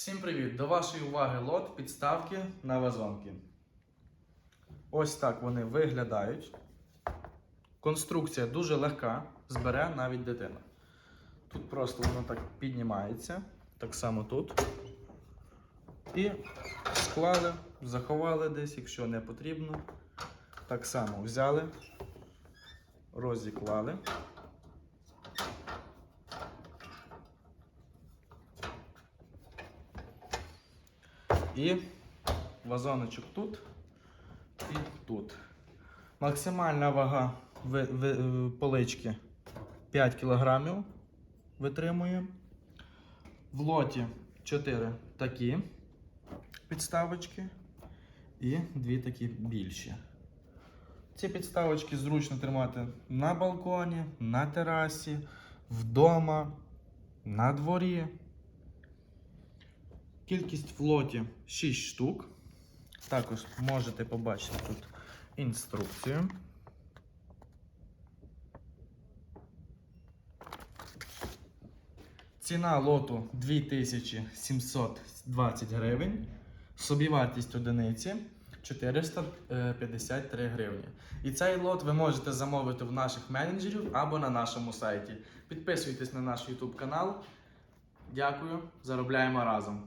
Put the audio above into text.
Всім привіт! До вашої уваги лот підставки на вазонки. Ось так вони виглядають. Конструкція дуже легка, збере навіть дитина. Тут просто воно так піднімається, так само тут. І склали, заховали десь, якщо не потрібно. Так само взяли, розіклали. І вазоночок тут і тут. Максимальна вага е, полички 5 кг витримує. В лоті 4 такі підставочки і дві такі більші. Ці підставочки зручно тримати на балконі, на терасі, вдома, на дворі. Кількість в лоті 6 штук. Також можете побачити тут інструкцію. Ціна лоту 2720 гривень. Собівартість одиниці 453 гривні. І цей лот ви можете замовити в наших менеджерів або на нашому сайті. Підписуйтесь на наш YouTube канал. Дякую, заробляємо разом.